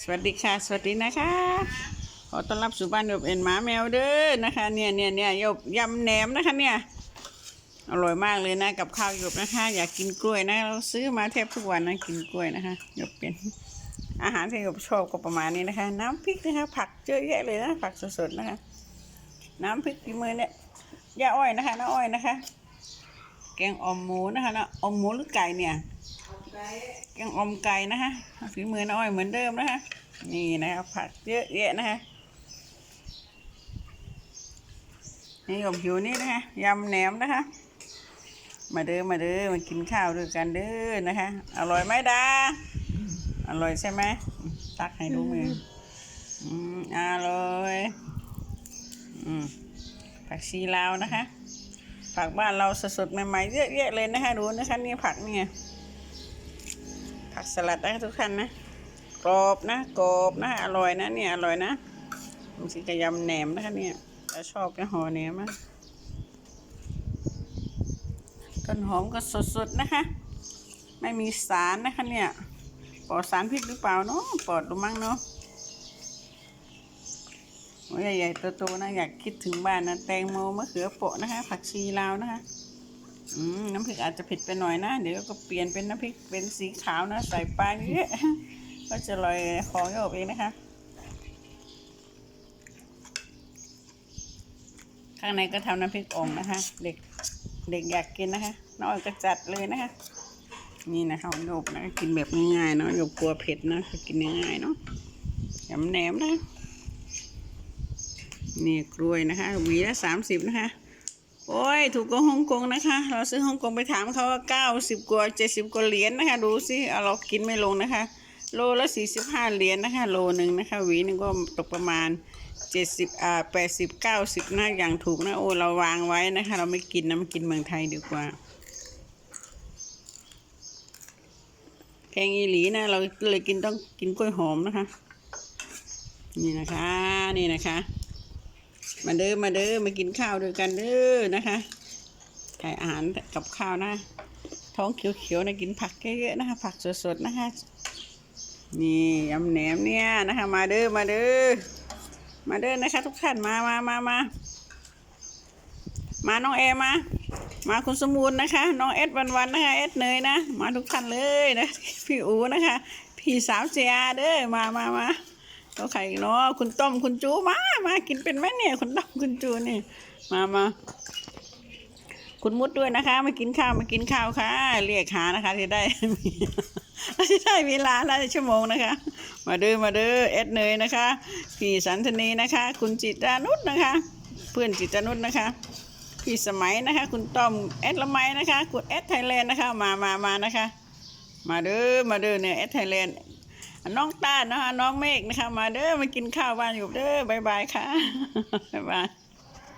สวัสดีค่ะ สวัสดีนะคะ ขอต้อนรับสู่บ้านหยบเอ็นหมาแมวเด้อนะคะ เนี่ยเนี่ยเนี่ยหยบยำแหนมนะคะเนี่ยอร่อยมากเลยนะกับข้าวหยบนะคะ อยากกินกล้วยนะ เราซื้อมาแทบทุกวันนะกินกล้วยนะคะหยบเป็นอาหารที่หยบชอบก็ประมาณนี้นะคะ น้ำพริกนะคะ ผักเยอะแยะเลยนะผักสดๆนะคะ น้ำพริกฝีมือเนี่ยยาอ้อยนะคะน้าอ้อยนะคะ แกงอมหมูนะคะนะอมหมูหรือไก่เนี่ย แกงอมไก่นะคะฝีมือน้อยเหมือนเดิมนะคะ นี่นะคะผักเยอะแยะนะคะนี่กับผิวนี่นะคะยำแหนมนะคะ มาเด้อมาเด้อมากินข้าวด้วยกันเด้อนะคะ อร่อยไหมดาอร่อยใช่ไหมตักให้ดูมืออืมอร่อยอืมผักชีลาวนะคะ ผักบ้านเราสดๆใหม่ๆเยอะแยะเลยนะคะดูนะคะนี่ผักเนี่ย ผักสลัดนะทุกท่านนะกรอบนะกรอบนะอร่อยนะเนี่ยอร่อยนะมันสิกระยำแหนมนะคะเนี่ยถ้าชอบก็ห่อแหนมนะต้นหอมก็สดๆนะคะ ไม่มีสารนะคะเนี่ยปลอดสารพิษหรือเปล่าเนาะปลอดหรือมั้งเนาะใหญ่ๆโตๆนะอยากคิดถึงบ้านนะแตงโมมะเขือเปาะนะคะ ผักชีลาวนะคะ อืมน้ำพริกอาจจะเผ็ดไปหน่อยนะ เดี๋ยวก็เปลี่ยนเป็นน้ำพริกเป็นสีขาวนะ ใส่ปลาเยอะก็จะลอยคองโยบเองนะคะ ข้างในก็ทำน้ำพริกอ่องนะคะ เด็กเด็กอยากกินนะคะ น้อยก็จัดเลยนะคะ นี่นะคะโยบนะกินแบบง่ายๆเนาะโยบกลัวเผ็ดนะก็กินง่ายๆเนาะแหนมนะนี่กล้วยนะคะหวีละสามสิบนะคะ โอ้ย ถูกกว่าฮ่องกงนะคะ เราซื้อฮ่องกงไปถามเขาว่าเก้าสิบกว่าเจ็ดสิบกว่าเหรียญนะคะ ดูสิเอาเรากินไม่ลงนะคะ โลละสี่สิบห้าเหรียญนะคะ โลหนึ่งนะคะหวีหนึงก็ตกประมาณเจ็ดสิบอ่าแปดสิบเก้าสิบนะอย่างถูกนะโอ้เราวางไว้นะคะ เราไม่กินนะมากินเมืองไทยดีกว่าแกงอีหลีนะเราเลยกินต้องกินกล้วยหอมนะคะ นี่นะคะ นี่นะคะ มาเด้อมาเด้อมากินข้าวด้วยกันเด้อนะคะถ่ายอาหารกับข้าวนะ ท้องเขียวๆนะกินผักเยอะๆนะคะผักสดๆนะคะนี่ยำแหนมเนี่ยนะคะ มาเด้อมาเด้อมาเด้อนะคะ ทุกท่านมามามามามาน้องแอมา มาคุณสมูลนะคะ น้องเอสวันวันๆนะคะเอสเนยนะ มาทุกท่านเลยนะ พี่อูนะคะ พี่สาวเจียเด้อมามามา ตัวไข่เนาะคุณต้มคุณจูมา มากินเป็นไหมเนี่ย คุณต้มคุณจูนี่มามาคุณมุดด้วยนะคะ มากินข้าวมากินข้าวค่ะ เรียกหานะคะที่ได้ที่ได้เวลาล้วชั่วโมงนะคะ มาเด้อมาเด้อเอสเนยนะคะพี่สันธนีนะคะ คุณจิตานุชนะคะ เพื่อนจิตานุชนะคะพี่สมัยนะคะ คุณต้อมเอสละไมนะคะคุณเอสไทยแลนด์นะคะ มามามานะคะ มาเด้อมาเด้อเนี่ยเอสไทยแลนด์ น้องต้านะคะน้องเมฆนะคะ มาเด้อมากินข้าวบ้านอยู่เด้อบายบายค่ะบ๊ายบาย